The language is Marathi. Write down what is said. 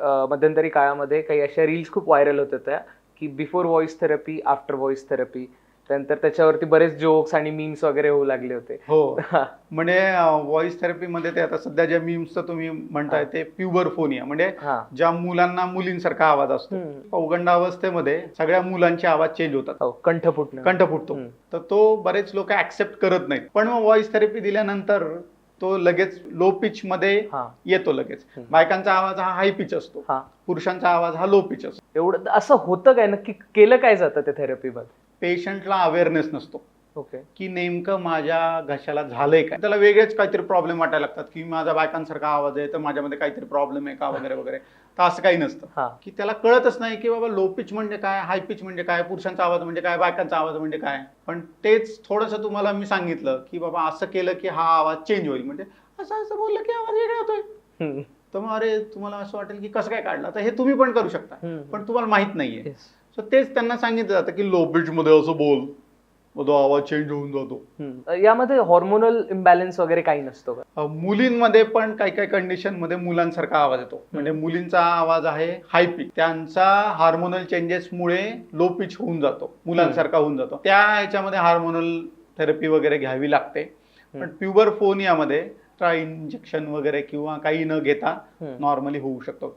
मध्यंतरी काळामध्ये काही अशा रील्स खूप व्हायरल होत होत्या की before voice therapy after voice therapy त्यानंतर त्याच्यावरती बरेच जोक्स आणि मीम्स वगैरे होऊ लागले होते. हो. म्हणजे व्हॉइस थेरपीमध्ये ते आता सध्या ज्या मीम्सचं तुम्ही म्हणताय. ते प्युबर फोनिया म्हणजे ज्या मुलांना मुलींसारखा आवाज असतो. पौगंड अवस्थेमध्ये सगळ्या मुलांचे आवाज चेंज होतात. हो कंठ फुटणं. कंठ फुटतो. तर तो बरेच लोक ऍक्सेप्ट करत नाहीत. पण मग व्हॉइस थेरपी दिल्यानंतर तो लगेच लो पिच मध्ये हा. येतो लगेच. हम्म. बायकांचा आवाज हा हाय पिच असतो. हा. पुरुषांचा आवाज हा लो पिच असतो. एवढं असं होतं काय? नक्की केलं काय जातं त्या थेरपीमध्ये पेशंटला अवेअरनेस नसतो. ओके की नेमकं माझ्या घशाला झालंय काय? त्याला वेगळेच काहीतरी प्रॉब्लेम वाटायला लागतात की माझा बायकांसारखा आवाज आहे तर माझ्यामध्ये काहीतरी प्रॉब्लेम आहे का वगैरे वगैरे. तर असं काही नसतं. हा. की त्याला कळतच नाही की बाबा लो पिच म्हणजे काय हाय पिच म्हणजे काय पुरुषांचा आवाज म्हणजे काय बायकांचा आवाज म्हणजे काय. पण तेच थोडंसं तुम्हाला मी सांगितलं की बाबा असं केलं की हा आवाज चेंज होईल. म्हणजे असं असं बोललं की आवाज वेगळा होतोय. तर मग अरे तुम्हाला असं वाटेल की कसं काय काढलं? तर हे तुम्ही पण करू शकता. पण तुम्हाला माहीत नाहीये. सो तेच त्यांना सांगितलं जातं की लो पिच मध्ये असं बोल. मग तो आवाज चेंज होऊन जातो. यामध्ये हॉर्मोनल इम्बॅलन्स वगैरे काही नसतो का? मुलींमध्ये पण काही काही कंडिशनमध्ये मुलांसारखा आवाज येतो. म्हणजे मुलींचा आवाज आहे हाय पिच त्यांचा हार्मोनल चेंजेस मुळे लो पिच होऊन जातो. मुलांसारखा होऊन जातो. त्या ह्याच्यामध्ये हार्मोनल थेरपी वगैरे घ्यावी लागते. पण. प्युबर फोन यामध्ये इंजेक्शन वगैरे किंवा काही न घेता. नॉर्मली होऊ शकतो.